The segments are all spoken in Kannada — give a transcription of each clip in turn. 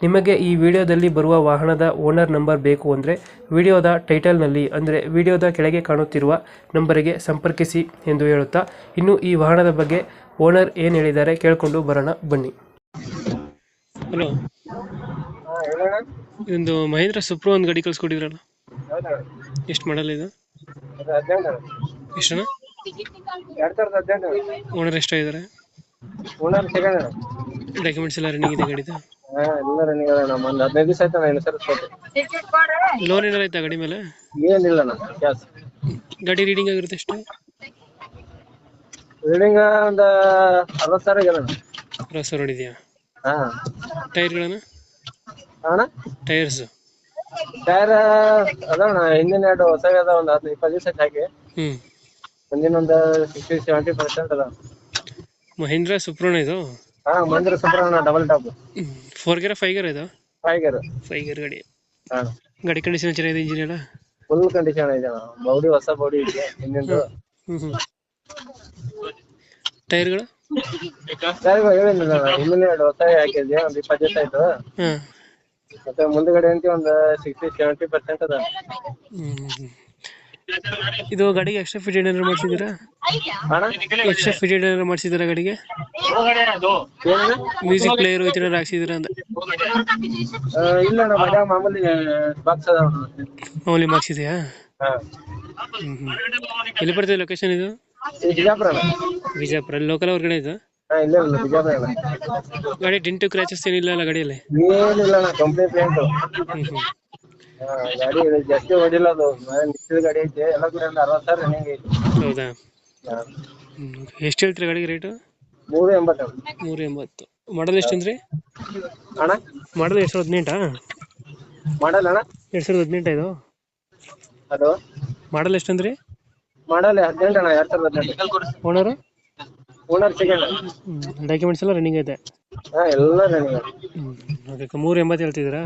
ನಿಮಗೆ ಈ ವಿಡಿಯೋದಲ್ಲಿ ಬರುವ ವಾಹನದ ಓನರ್ ನಂಬರ್ ಬೇಕು ಅಂದರೆ ವಿಡಿಯೋದ ಟೈಟಲ್ನಲ್ಲಿ ಅಂದರೆ ವಿಡಿಯೋದ ಕೆಳಗೆ ಕಾಣುತ್ತಿರುವ ನಂಬರಿಗೆ ಸಂಪರ್ಕಿಸಿ ಎಂದು ಹೇಳುತ್ತಾ ಇನ್ನು ಈ ವಾಹನದ ಬಗ್ಗೆ ಓನರ್ ಏನು ಹೇಳಿದ್ದಾರೆ ಕೇಳಿಕೊಂಡು ಬರೋಣ ಬನ್ನಿ. ಹಲೋ. ಇದೊಂದು ಮಹೇಂದ್ರ ಸುಪ್ರೋ ಒಂದು ಗಾಡಿ ಕಳ್ಸ್ಕೊಟ್ಟಿದ್ರಲ್ಲ? ಎಷ್ಟು ಮಾಡಲ್ಲ ಇದು? ಎಷ್ಟನ ಓನರ್ ಎಷ್ಟಾಗಿದ್ದಾರೆ ಓನರ್ ಡಾಕ್ಯುಮೆಂಟ್ಸ್ ಎಲ್ಲ ರನ್ನಿಂಗ್ ಇದೆ ಗಾಡಿದು? ಹಾ ಎಲ್ಲ ರನ್ನಿಂಗ್ ಅದ ನಮ್ಮ ಒಂದು ಹದಿನೈದು ದಿವಸ ಆಯ್ತು ಅಣ್ಣ ಸರ್ ಕೊಟ್ಟು. ಲೋನ್ ಏನಾರ ಆಯ್ತಾ ಗಾಡಿ ಮೇಲೆ? ಏನಿಲ್ಲ ಅಣ್ಣ ಕ್ಯಾಸ್ ಗಾಡಿ ರೀಡಿಂಗ್ ಆಗಿರುತ್ತೆ ಎಷ್ಟು? ರೀಡಿಂಗ್ ಒಂದ ಅರವತ್ತು ಸಾವಿರ ಆಗ್ಯದ ಅಣ್ಣ. ರಸ ನೋಡಿದ್ಯಾ? ಹಾ. ಟೈರ್ಗಳನ್ನು ಅಣ್ಣ? ಟೈರ್ಸ್ ಟೈರ್ ಹಿಂದಿನ ಎರಡು ಅದ ಒಂದು ಹದಿನೈದು ಇಪ್ಪತ್ತು ದಿವಸ ಹಾಕಿ ಹ್ಞೂ ಮುಂದಿನ ಒಂದು ಸಿಕ್ಸ್ಟಿ ಸೆವೆಂಟಿ ಪರ್ಸೆಂಟ್ ಅದ. ಮಹೇಂದ್ರ ಸುಪ್ರಣ ಇದು? ಹಾ ಮಂದಿರ Subrahmanya double top four gear five gear ಇದು? ಫೈವ್ ಗೇರ್ ಫೈವ್ ಗೇರ್ ಗಾಡಿ. ಹಾ. ಗಾಡಿ ಕಂಡೀಷನ್ ಚೆನ್ನಾಗಿದೆ ಇಂಜಿನ್ ಎಲ್ಲ? ಫುಲ್ ಕಂಡೀಷನ್ ಇದೆ ಅಣ್ಣ. ಬೌಡಿ ಹೊಸ ಬೌಡಿ ಇದೆ ಇನ್ನೊಂದು ಹ್ಞೂ ಹ್ಞೂ ಟೈರ್ಗಳು ಟೈರ್ ಹೇಳಿಲ್ಲ ಅಣ್ಣ ಹಿಂದಿನ ಎರಡು ಹೊಸ ಹಾಕಿದ್ದೆ ಒಂದು ಇಪ್ಪತ್ತು ಆಯ್ತು. ಹ್ಮ್ ಮತ್ತೆ ಮುಂದ್ಗಡೆ ಅಂತ ಒಂದು ಸಿಕ್ಸ್ಟಿ ಸೆವೆಂಟಿ ಪರ್ಸೆಂಟ್ ಅದ. ಇದು ಗಾಡಿಗೆ ಎಕ್ಸ್ಟ್ರಾ ಫಿಟ್ ಏನಾದ್ರು ಮಾಡಿಸಿದ್ದೀರಾ? ಎಕ್ಸ್ಟ್ರಾ ಫಿಟೆಡ್ ಏನಾದ್ರು ಮಾಡಿಸಿದ್ದೀರಾ ಗಾಡಿಗೆ? ಮ್ಯೂಸಿಕ್ ಪ್ಲೇಯರ್ ಏನಾದ್ರು ಹಾಕ್ಸಿದ್ದೀರಾ ಅಂತ? ಇಲ್ಲ ಮಾಮೂಲಿ ಬಾಕ್ಸ್ ಮಾಮೂಲಿ ಬಾಕ್ಸ್ ಹ್ಞೂ ಎಲ್ಲಿ ಬರ್ತದೆ ಲೊಕೇಶನ್ ಇದು? ಬಿಜಾಪುರ ಬಿಜಾಪುರ. ಲೋಕಲ್ ಹೊರಗಡೆ ಇದು? ಗಾಡಿ ಡಿಂಟು ಕ್ರ್ಯಾಚಸ್ ಏನಿಲ್ಲ ಅಲ್ಲ ಗಾಡಿಯಲ್ಲಿ? ಏನಿಲ್ಲ ಕಂಪ್ನಿ ಪ್ಲೇಂಟ್ ಗಾಡಿ ಜಾಸ್ತಿ ಹೊಡಿಲ್ಲ ಅದು. ನಿಶ್ಚಿತ ಗಾಡಿ ಐತೆ. ಎಲ್ಲ ಕೂಡ ಅರವತ್ತು ಸಾವಿರ ರನ್ನಿಂಗ್ ಐತಿ. ಹೌದಾ? ಎಷ್ಟು ಹೇಳ್ತೀರಿ ಗಾಡಿಗೆ ರೇಟ್ ಮೂರು ಎಂಬತ್ತು. ಮೂರು ಎಂಬತ್ತು ಮಾಡಲ್ ಎಷ್ಟು ಅಂದ್ರಿ? ಅಣ್ಣ? ಮಾಡಲ್ ಎರಡು ಸಾವಿರದ ಹದಿನೆಂಟಾ? ಮಾಡಲ್ಲ ಅಣ್ಣ? ಎರಡು ಸಾವಿರದ ಹದಿನೆಂಟು ಇದು? ಅದು? ಮಾಡಲ್ ಎಷ್ಟಂದ್ರಿ ಮಾಡಲ್ಲ ಹದಿನೆಂಟು ಅಣ್ಣ ಎರಡ್ ಸಾವಿರದ ಹದಿನೆಂಟು. ಓನರು ಓನರ್ ಸೆಕೆಂಡ್ ಡಾಕ್ಯುಮೆಂಟ್ಸ್ ಎಲ್ಲ ರನ್ನಿಂಗ್ ಐತೆ? ಹಾ ಎಲ್ಲ ರನ್ನಿಂಗ್ ಓಕೆ ಮೂರು ಎಂಬತ್ತು ಹೇಳ್ತಿದ್ದೀರಾ?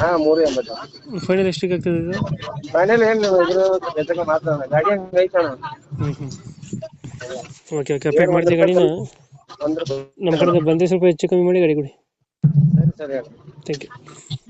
ಹಾ ಮೂರು ಎಂಬತ್ತು ಫೈನಲ್ ಎಷ್ಟಿಗೆ ಆಗ್ತದೆ ಇದು? ಫೈನಲ್ ಏನು ಇದ್ರ ಜೊತೆಗೆ ಮಾತಾಡೋಣ. ಗಾಡಿ ಹಂಗೆ ಐತಣ್ಣ ಹ್ಞೂ ಹ್ಞೂ ಓಕೆ ಓಕೆ. ಅಪ್ಡೇಟ್ ಮಾಡ್ತೀವಿ ಗಾಡಿನ ನಮ್ಮ ಕಡೆಯಿಂದ ಬಂದರೆ ಸ್ವಲ್ಪ ಹೆಚ್ಚು ಕಮ್ಮಿ ಮಾಡಿ ಗಾಡಿ ಕೊಡಿ. ಸರಿ ಸರಿ ಥ್ಯಾಂಕ್ ಯು